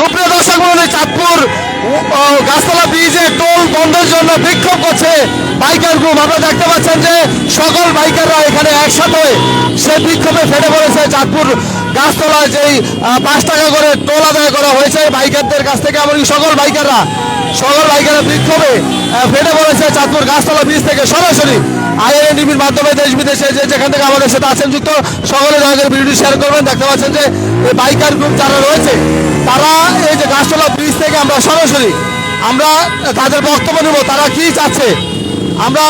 সুপ্রিয় দর্শক মন্ডলী, চাঁদপুর গাছতলা ব্রিজে টোল বন্ধের জন্য বিক্ষোভ করছে বাইকার গ্রুপ আপনারা দেখতে পাচ্ছেন যে সকল বাইকাররা এখানে একসাথে সে বিক্ষোভে ফেটে পড়েছে। চাঁদপুর গাছতলায় যেই পাঁচ টাকা করে টোল আদায় করা হয়েছে বাইকারদের কাছ থেকে, এমনকি সকল বাইকাররা সকল বাইকাররা বিক্ষোভে ফেটে পড়েছে চাঁদপুর গাছতলা ব্রিজ থেকে। সরাসরি আইএনডিবির মাধ্যমে দেশ বিদেশে যে যেখান থেকে আমাদের সাথে আছেন যুক্ত, সকলে দয়া ভিডিওটি শেয়ার করবেন। দেখতে পাচ্ছেন যে বাইকার গ্রুপ যারা রয়েছে, তারা এই যে গাছতলা ব্রিজ থেকে আমরা সরাসরি আমরা তাদের বক্তব্য নেব, তারা কি চাচ্ছে? আমরা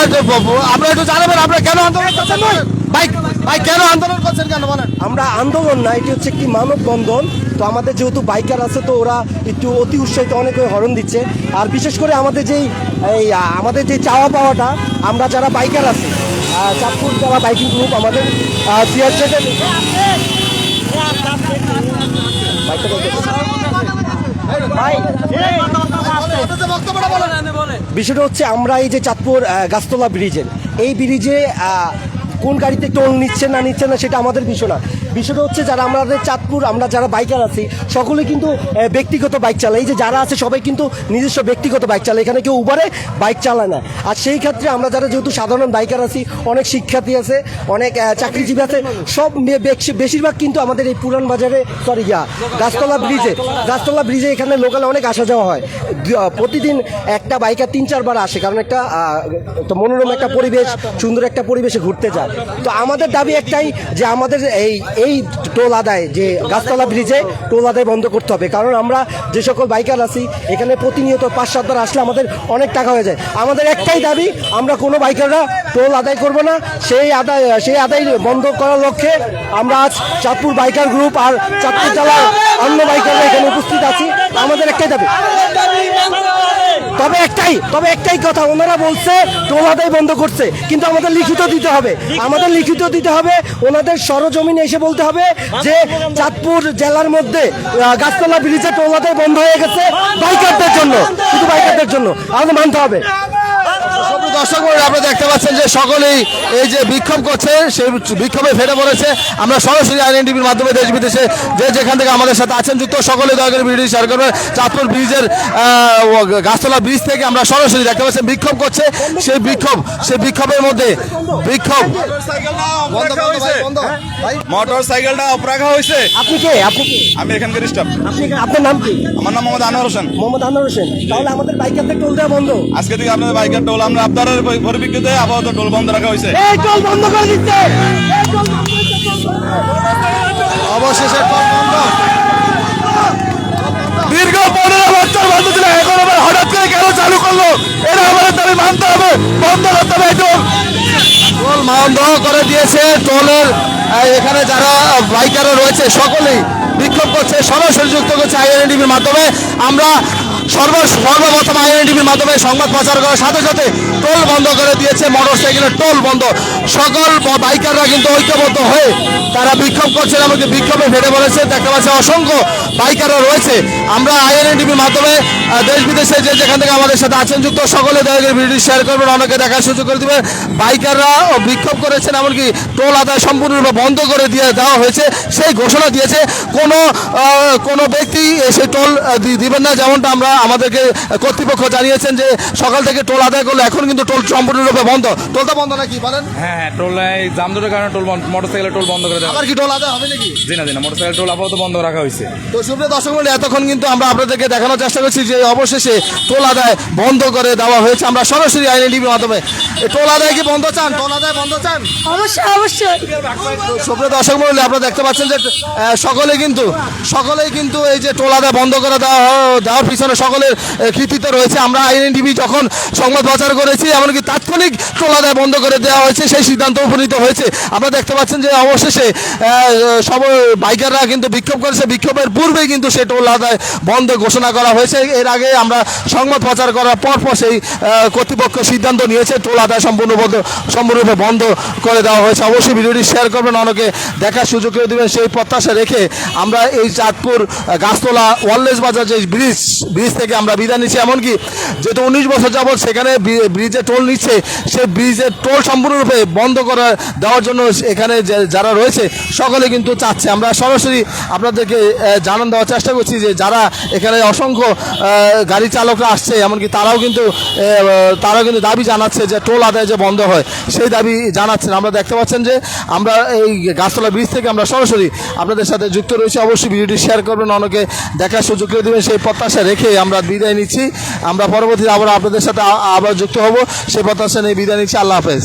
আমরা একটু জানাবেন আপনারা কেন আন্দোলন করছেন? বাইক বাইক কেন আন্দোলন করছেন কেন? বলেন। আমরা আন্দোলন না, এটি হচ্ছে একটি মানববন্ধন। তো আমাদের যেহেতু বাইকার আছে, তো ওরা একটু অতি উৎসাহিত অনেক হরণ দিচ্ছে। আর বিশেষ করে আমাদের যেই, এই আমাদের যে চাওয়া পাওয়াটা, আমরা যারা বাইকার আছি চাঁদপুর যারা বাইকিং গ্রুপ আমাদের বিষয়টা হচ্ছে আমরা এই যে চাঁদপুর গাছতলা ব্রিজের এই ব্রিজে কোন গাড়িতে টোল নিচ্ছে না নিচ্ছে না সেটা আমাদের বিষয় না। বিষয়টা হচ্ছে যারা আমাদের চাঁদপুর, আমরা যারা বাইকার আছি, সকলে কিন্তু ব্যক্তিগত বাইক চালায়। এই যে যারা আছে সবাই কিন্তু নিজস্ব ব্যক্তিগত বাইক চালায়। এখানে কেউ উবারে বাইক চালায় না। আর সেই ক্ষেত্রে আমরা যারা যেহেতু সাধারণ বাইকার আছি, অনেক শিক্ষার্থী আছে, অনেক চাকরিজীবী আছে, সব বেশিরভাগ কিন্তু আমাদের এই পুরান বাজারে সরি ইয়া, গাছতলা ব্রিজে গাছতলা ব্রিজে এখানে লোকালে অনেক আসা যাওয়া হয়। প্রতিদিন একটা বাইকার তিন, চারবার আসে। কারণ একটা তো মনোরম একটা পরিবেশ, সুন্দর একটা পরিবেশে ঘুরতে যায়। তো আমাদের দাবি একটাই যে আমাদের এই এই টোল আদায়, যে গাছতলা ব্রিজে টোল আদায় বন্ধ করতে হবে। কারণ আমরা যে সকল বাইকার আছি, এখানে প্রতিনিয়ত পাঁচ সাতবার আসলে আমাদের অনেক টাকা হয়ে যায়। আমাদের একটাই দাবি, আমরা কোনো বাইকাররা টোল আদায় করব না। সেই আদায় সেই আদায় বন্ধ করার লক্ষ্যে আমরা আজ চাঁদপুর বাইকার গ্রুপ আর চাঁদপুর জেলার অন্য বাইকাররা এখানে উপস্থিত আছি। আমাদের একটাই দাবি। তবে একটাই তবে একটাই কথা, ওনারা বলছে টোল বন্ধ করছে, কিন্তু আমাদের লিখিত দিতে হবে। আমাদের লিখিত দিতে হবে, ওনাদের সরজমিনে এসে বলতে হবে যে চাঁদপুর জেলার মধ্যে গাছতলা ব্রিজে টোল বন্ধ হয়ে গেছে বাইকারদের জন্য, শুধু বাইকারদের জন্য। আমাদের মানতে হবে। দর্শক আপনারা দেখতে পাচ্ছেন যে সকলেই এই যে বিক্ষোভ করছে সেই বিক্ষোভে ফেটে পড়েছে। আমরা সরাসরি আইএনটিভির মাধ্যমে দেশ বিদেশে যে যেখান থেকে আমাদের সাথে আছেন যুক্ত সকলে দয়া করে ভিডিও শেয়ার করবেন। চাঁদপুর ব্রিজের গাছতলা ব্রিজ থেকে আমরা সরাসরি দেখতে পাচ্ছেন বিক্ষোভ করছে। সেই বিক্ষোভ সেই বিক্ষোভের মধ্যে বিক্ষোভ। মোটর সাইকেলটা অফ রাখা হয়েছে। আপনি কে? আপনি কে? আমি এখানকার স্টাফ আপনি? আপনার নাম কি? আমার নাম মোহাম্মদ আনোয়ার হোসেন। মোহাম্মদ আনোয়ার হোসেন। তাহলে আমাদের বাইকারদের টোল দেওয়া বন্ধ। আজকে থেকে আপনাদের বাইকের টোল আমরা আপনাদের পরিপ্রেক্ষিতে আপাতত টোল বন্ধ রাখা হয়েছে। এই টোল বন্ধ করে দিচ্ছে। অবশেষে টোল বন্ধ। দীর্ঘ পনেরো বছর বন্ধ ছিল এখন আবার হঠাৎ করে কেন চালু করল? এটা আমাদের দাবি মানতে হবে বন্ধ করতে হবে টোল। বন্ধ করে দিয়েছে টোলের এখানে যারা বাইকাররা রয়েছে সকলেই বিক্ষোভ করছে সরাসরি যুক্ত করছে আইএনডিবির মাধ্যমে। আমরা সর্ব সর্বপ্রথম টিভির মাধ্যমে সংবাদ প্রচার করার সাথে সাথে টোল বন্ধ করে দিয়েছে মোটর সাইকেলের টোল বন্ধ। সকল বাইকাররা কিন্তু ঐক্যবদ্ধ হয়ে তারা বিক্ষোভ করছেন, এমনকি বিক্ষোভে ফেটে বলেছে দেখতে পাচ্ছে অসংখ্য বাইকাররা রয়েছে। আমরা আইএনডিবির মাধ্যমে দেশ বিদেশে যে যেখান থেকে আমাদের সাথে আছেন যুক্ত সকলে দয়া করে ভিডিও শেয়ার করবেন অনেকে দেখার সুযোগ করে দিবেন। বাইকাররা বিক্ষোভ করেছেন এমনকি টোল আদায় সম্পূর্ণরূপে বন্ধ করে দিয়ে দেওয়া হয়েছে সেই ঘোষণা দিয়েছে। কোনো কোনো ব্যক্তি সেই টোল দিবেন না যেমনটা আমরা আমাদেরকে কর্তৃপক্ষ জানিয়েছেন যে সকাল থেকে টোল আদায় করলে এখন কিন্তু টোল সম্পূর্ণরূপে বন্ধ। টোলটা বন্ধ নাকি বলেন? হ্যাঁ হ্যাঁ টোল এই জামজটের কারণে টোল মোটরসাইকেলের টোল বন্ধ করে দেওয়া আবার কি টোল আদায় হবে নাকি? জি না জি না মোটরসাইকেল টোল আপাতত বন্ধ রাখা হয়েছে। তো সুপ্রিয় দর্শক মন্ডলী, এতক্ষণ কিন্তু আমরা আপনাদেরকে দেখানোর চেষ্টা করছি যে অবশেষে টোল আদায় বন্ধ করে দেওয়া হয়েছে। আমরা সরাসরি আইনি টিভির মাধ্যমে। টোল আদায় কি বন্ধ চান? টোল আদায় বন্ধ চান? অবশ্যই অবশ্যই। সুপ্রিয় দর্শক মন্ডলী আপনারা দেখতে পাচ্ছেন যে সকলে কিন্তু সকলেই কিন্তু এই যে টোল আদায় বন্ধ করে দেওয়া দেওয়ার পিছনে সকলের কৃতিত্ব রয়েছে। আমরা আইনি টিভি যখন সংবাদ প্রচার করেছি এমনকি তাৎক্ষণিক টোল আদায় বন্ধ করে দেওয়া হয়েছে সেই সিদ্ধান্ত উপনীত হয়েছে। আপনারা দেখতে পাচ্ছেন যে অবশেষে সব বাইকাররা কিন্তু বিক্ষোভ করেছে। বিক্ষোভের পূর্বেই কিন্তু সে টোল আদায় বন্ধ ঘোষণা করা হয়েছে। এর আগে আমরা সংবাদ প্রচার করার পর পর সেই কর্তৃপক্ষ সিদ্ধান্ত নিয়েছে, টোল আদায় সম্পূর্ণ বন্ধ, সম্পূর্ণরূপে বন্ধ করে দেওয়া হয়েছে। অবশ্যই ভিডিওটি শেয়ার করবেন, অনেকে দেখার সুযোগ করে দেবেন। সেই প্রত্যাশা রেখে আমরা এই চাঁদপুর গাছতলা ওয়ারলেস বাজার যে ব্রিজ ব্রিজ থেকে আমরা বিদায় নিচ্ছি। এমনকি যেহেতু উনিশ বছর যাবৎ সেখানে ব্রিজে টোল নিচ্ছে, সেই ব্রিজের টোল সম্পূর্ণরূপে বন্ধ করে দেওয়ার জন্য এখানে যারা রয়েছে, সকলে কিন্তু চাচ্ছে। আমরা সরাসরি আপনাদেরকে জানা জানান দেওয়ার চেষ্টা করছি যে যারা এখানে অসংখ্য গাড়ি চালকরা আসছে, এমনকি তারাও কিন্তু তারাও কিন্তু দাবি জানাচ্ছে যে টোল আদায় যে বন্ধ হয়, সেই দাবি জানাচ্ছেন। আমরা দেখতে পাচ্ছেন যে আমরা এই গাছতলা ব্রিজ থেকে আমরা সরাসরি আপনাদের সাথে যুক্ত রয়েছি। অবশ্যই ভিডিওটি শেয়ার করবেন অনেকে দেখার সুযোগ করে দেবেন। সেই প্রত্যাশা রেখে আমরা বিদায় নিচ্ছি। আমরা পরবর্তীতে আবার আপনাদের সাথে আবার যুক্ত হব। সেই প্রত্যাশা নিয়ে বিদায় নিচ্ছি। আল্লাহ হাফেজ।